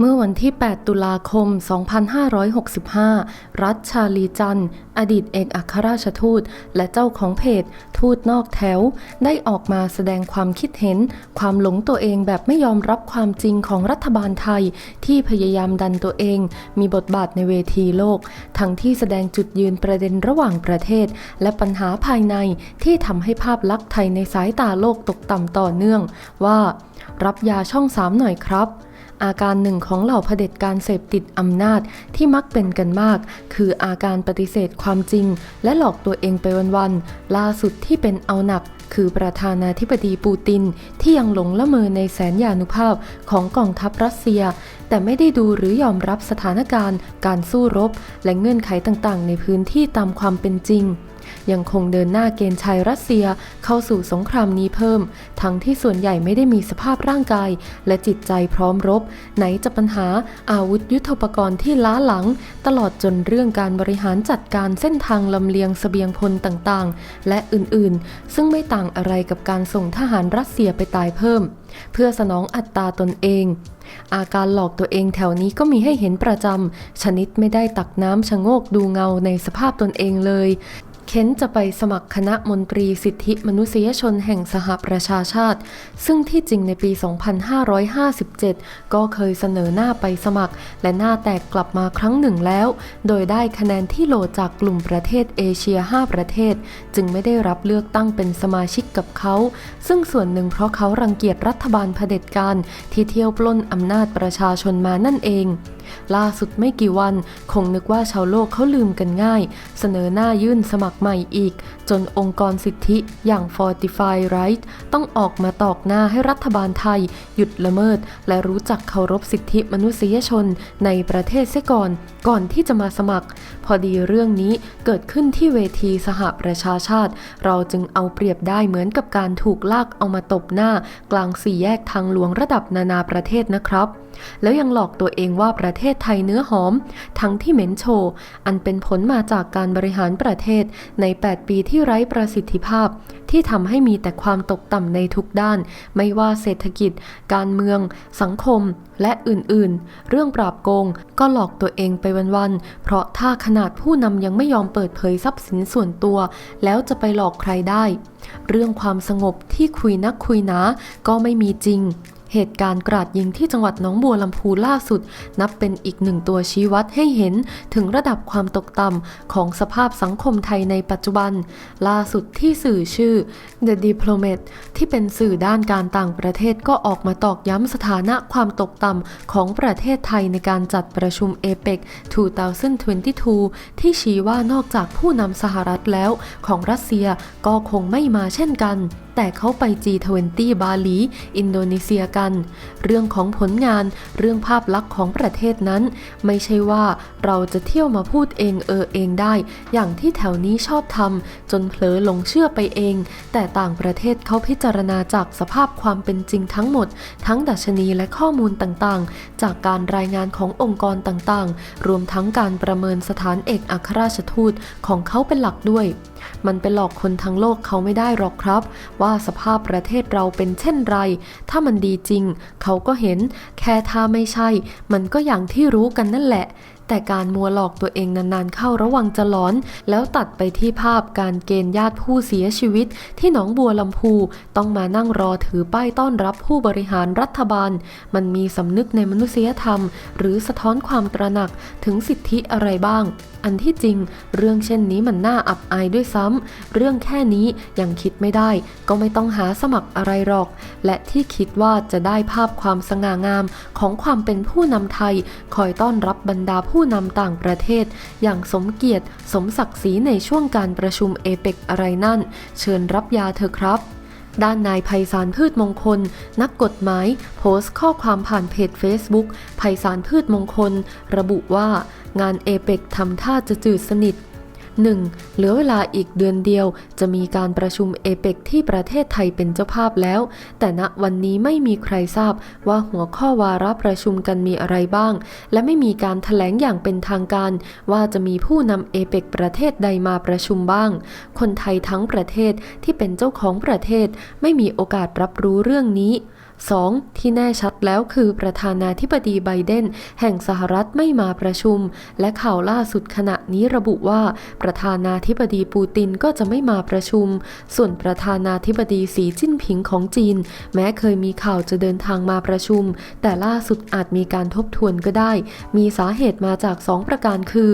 เมื่อวันที่ 8 ตุลาคม 2565 รัฐชาลีจันทร์อดีตเอกอัครราชทูต และเจ้าของเพจ ทูตนอกแถว ได้ออกมาแสดงความคิดเห็น ความหลงตัวเองแบบไม่ยอมรับความจริงของรัฐบาลไทย ที่พยายามดันตัวเอง มีบทบาทในเวทีโลก ทั้งที่แสดงจุดยืนประเด็นระหว่างประเทศ และปัญหาภายในที่ทำให้ภาพลักษณ์ไทยในสายตาโลกตกต่ำต่อเนื่อง ว่า รับยาช่องสามหน่อยครับ อาการหนึ่งของเหล่าเผด็จการเสพติดอำนาจที่มักเป็นกันมาก คืออาการปฏิเสธความจริง และหลอกตัวเองไปวันๆล่าสุดที่เป็นเอาหนักคือประธานาธิบดีปูติน ที่ยังหลงละเมอในแสนยานุภาพของกองทัพรัสเซีย แต่ไม่ได้ดูหรือยอมรับสถานการณ์ การสู้รบ และเงื่อนไขต่างๆ ในพื้นที่ตามความเป็นจริง ยังคงเดินหน้าเกณฑ์ชายรัสเซียเข้าสู่สงครามนี้เพิ่ม ทั้งที่ส่วนใหญ่ไม่ได้มีสภาพร่างกาย และจิตใจพร้อมรบ ไหนจะปัญหาอาวุธยุทโธปกรณ์ที่ล้าหลัง ตลอดจนเรื่องการบริหารจัดการเส้นทางลำเลียงเสบียงพลต่างๆ และอื่นๆ ซึ่งไม่ต่างอะไรกับการส่งทหารรัสเซียไปตายเพิ่ม เพื่อสนองอัตราตนเองอาการหลอกตัวเองแถวนี้ก็มีให้เห็นประจำ ชนิดไม่ได้ตักน้ำชะโงกดูเงาในสภาพตนเองเลย เค้นจะไปสมัครคณะมนตรีสิทธิมนุษยชนแห่งสหประชาชาติ ซึ่งที่จริงในปี 2557 ก็เคยเสนอหน้าไปสมัคร และหน้าแตกกลับมาครั้งหนึ่งแล้ว โดยได้คะแนนที่โหลจากกลุ่มประเทศเอเชีย 5 ประเทศ จึงไม่ได้รับเลือกตั้งเป็นสมาชิกกับเขา ซึ่งส่วนหนึ่งเพราะเขารังเกียจรัฐบาลเผด็จการที่เที่ยวปล้นอำนาจประชาชนมานั่นเอง ล่าสุดไม่กี่วัน คงนึกว่าชาวโลกเขาลืมกันง่าย เสนอหน้ายื่นสมัครใหม่อีก จนองค์กรสิทธิอย่าง Fortify Right ต้องออกมาตอกหน้าให้รัฐบาลไทย หยุดละเมิด และรู้จักเคารพสิทธิมนุษยชนในประเทศเสียก่อน ก่อนที่จะมาสมัคร พอดีเรื่องนี้เกิดขึ้นที่เวทีสหประชาชาติ เราจึงเอาเปรียบได้เหมือนกับการถูกลากเอามาตบหน้ากลางสี่แยกทางหลวงระดับนานาประเทศนะครับ แล้วยังหลอกตัวเองว่าประเทศไทยเนื้อหอม ทั้งที่เหม็นโชว์อันเป็นผลมาจากการบริหารประเทศใน 8 ปีที่ไร้ประสิทธิภาพ ที่ทำให้มีแต่ความตกต่ำในทุกด้าน ไม่ว่าเศรษฐกิจ การเมือง สังคม และอื่นๆ เรื่องปราบโกงก็หลอกตัวเองไปวันๆ เพราะถ้าขนาดผู้นำยังไม่ยอมเปิดเผยทรัพย์สินส่วนตัว แล้วจะไปหลอกใครได้ เรื่องความสงบที่คุยนักคุยหนาก็ไม่มีจริง เหตุการณ์กราดยิงที่จังหวัดหนองบัวลำพูล่าสุด นับเป็นอีกหนึ่งตัวชี้วัดให้เห็นถึงระดับความตกต่ำของสภาพสังคมไทยในปัจจุบัน ล่าสุดที่สื่อชื่อ The Diplomat ที่เป็นสื่อด้านการต่างประเทศก็ออกมาตอกย้ำสถานะความตกต่ำของประเทศไทยในการจัดประชุมเอเปก2022 ที่ชี้ว่านอกจากผู้นำสหรัฐแล้วของรัสเซียก็คงไม่มาเช่นกัน แต่เขาไป G20 บาหลี อินโดนีเซียกัน เรื่องของผลงาน เรื่องภาพลักษณ์ของประเทศนั้น ไม่ใช่ว่าเราจะเที่ยวมาพูดเองเออเองได้ อย่างที่แถวนี้ชอบทำจนเผลอหลงเชื่อไปเอง แต่ต่างประเทศเขาพิจารณาจากสภาพความเป็นจริงทั้งหมด ทั้งดัชนีและข้อมูลต่างๆ จากการรายงานขององค์กรต่างๆ รวมทั้งการประเมินสถานเอกอัครราชทูตของเขาเป็นหลักด้วย มันไปหลอกคนทั้งโลกเขาไม่ได้หรอกครับ ว่าสภาพประเทศเราเป็นเช่นไร ถ้ามันดีจริง เขาก็เห็น แค่ถ้าไม่ใช่ มันก็อย่างที่รู้กันนั่นแหละแต่การมัวหลอกตัวเองนานๆเข้าระวังจะหลอน แล้วตัดไปที่ภาพการเกณฑ์ญาติผู้เสียชีวิต ที่หนองบัวลำพูต้องมานั่งรอถือป้ายต้อนรับผู้บริหารรัฐบาล มันมีสำนึกในมนุษยธรรม หรือสะท้อนความตระหนักถึงสิทธิอะไรบ้าง อันที่จริง เรื่องเช่นนี้มันน่าอับอายด้วยซ้ำเรื่องแค่นี้ยังคิดไม่ได้ ก็ไม่ต้องหาสมัครอะไรหรอก และที่คิดว่าจะได้ภาพความสง่างามของความเป็นผู้นำไทย คอยต้อนรับบรรดาผูู้้นำต่างประเทศ อย่างสมเกียรติ สมศักดิ์ศรีในช่วงการประชุมเอเปกอะไรนั่น เชิญรับยาเถอะครับด้านนายไพศาลพืชมงคล นักกฎหมาย โพสต์ข้อความผ่านเพจ Facebook ไพศาลพืชมงคล ระบุว่า งานเอเปกทำท่าจะจืดสนิท 1. เหลือเวลาอีกเดือนเดียว จะมีการประชุมเอเปกที่ประเทศไทยเป็นเจ้าภาพแล้ว แต่ณวันนี้ไม่มีใครทราบว่าหัวข้อวาระประชุมกันมีอะไรบ้าง และไม่มีการแถลงอย่างเป็นทางการ ว่าจะมีผู้นำเอเปกประเทศใดมาประชุมบ้าง คนไทยทั้งประเทศที่เป็นเจ้าของประเทศไม่มีโอกาสรับรู้เรื่องนี้ 2. ที่แน่ชัดแล้วคือประธานาธิบดีไบเดนแห่งสหรัฐไม่มาประชุม และข่าวล่าสุดขณะนี้ระบุว่า ประธานาธิบดีปูตินก็จะไม่มาประชุม ส่วนประธานาธิบดีสีจิ้นผิงของจีน แม้เคยมีข่าวจะเดินทางมาประชุม แต่ล่าสุดอาจมีการทบทวนก็ได้ มีสาเหตุมาจาก 2 ประการคือ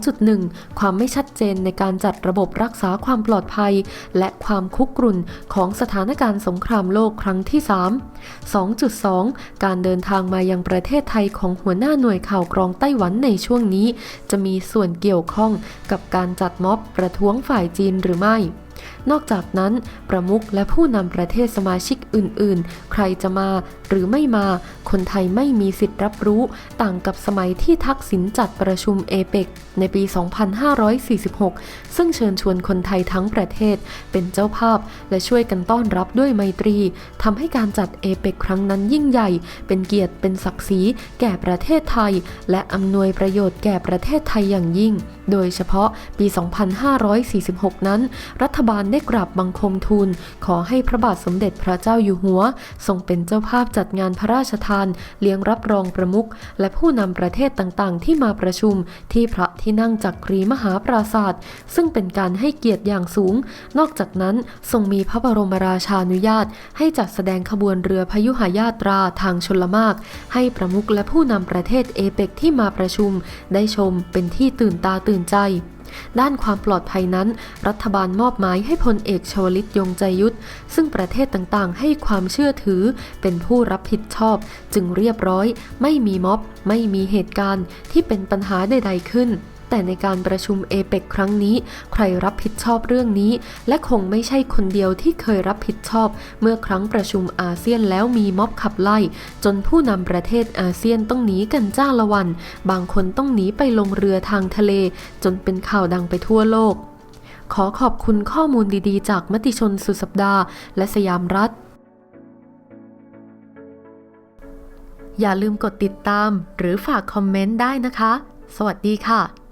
2.1 ความไม่ชัดเจนในการจัดระบบรักษาความปลอดภัย และความคุกรุ่นของสถานการณ์สงครามโลกครั้งที่ 3 2.2 การเดินทางมายังประเทศไทยของหัวหน้าหน่วยข่าวกรองไต้หวันในช่วงนี้ จะมีส่วนเกี่ยวข้องกับการจัดม็อบประท้วงฝ่ายจีนหรือไม่ นอกจากนั้น ประมุขและผู้นำประเทศสมาชิกอื่น ๆ ใครจะมาหรือไม่มา คนไทยไม่มีสิทธิ์รับรู้ ต่างกับสมัยที่ทักษิณจัดประชุมเอเปกในปี 2546 ซึ่งเชิญชวนคนไทยทั้งประเทศเป็นเจ้าภาพ และช่วยกันต้อนรับด้วยไมตรีทำให้การจัดเอเปกครั้งนั้นยิ่งใหญ่ เป็นเกียรติเป็นศักดิ์ศรีแก่ประเทศไทย และอำนวยประโยชน์แก่ประเทศไทยอย่างยิ่ง โดยเฉพาะปี 2546 นั้น รัฐบาลได้กราบบังคมทูล ขอให้พระบาทสมเด็จพระเจ้าอยู่หัว ทรงเป็นเจ้าภาพจัดงานพระราชทาน เลี้ยงรับรองประมุขและผู้นำประเทศต่างๆ ที่มาประชุมที่พระที่นั่งจักรีมหาปราศาสตร์ซึ่งเป็นการให้เกียรติอย่างสูง นอกจากนั้นทรงมีพระบรมราชานุญาต ให้จัดแสดงขบวนเรือพยุหายาตราทางชลมาก ให้ประมุขและผู้นำประเทศเอเปกที่มาประชุม ได้ชมเป็นที่ตื่นตาตื่นตื่นใจ ด้านความปลอดภัยนั้น รัฐบาลมอบหมายให้พลเอกชวลิตยงใจยุทธซึ่งประเทศต่างๆ ให้ความเชื่อถือ เป็นผู้รับผิดชอบ จึงเรียบร้อย ไม่มีม็อบ ไม่มีเหตุการณ์ที่เป็นปัญหาใดๆขึ้น แต่ในการประชุมเอเปกครั้งนี้ ใครรับผิดชอบเรื่องนี้ และคงไม่ใช่คนเดียวที่เคยรับผิดชอบ เมื่อครั้งประชุมอาเซียนแล้วมีม็อบขับไล่ จนผู้นำประเทศอาเซียนต้องหนีกันจ้าละวัน บางคนต้องหนีไปลงเรือทางทะเล จนเป็นข่าวดังไปทั่วโลก ขอขอบคุณข้อมูลดีๆ จากมติชนสุดสัปดาห์ และสยามรัฐ อย่าลืมกดติดตาม หรือฝากคอมเมนต์ได้นะคะ สวัสดีค่ะ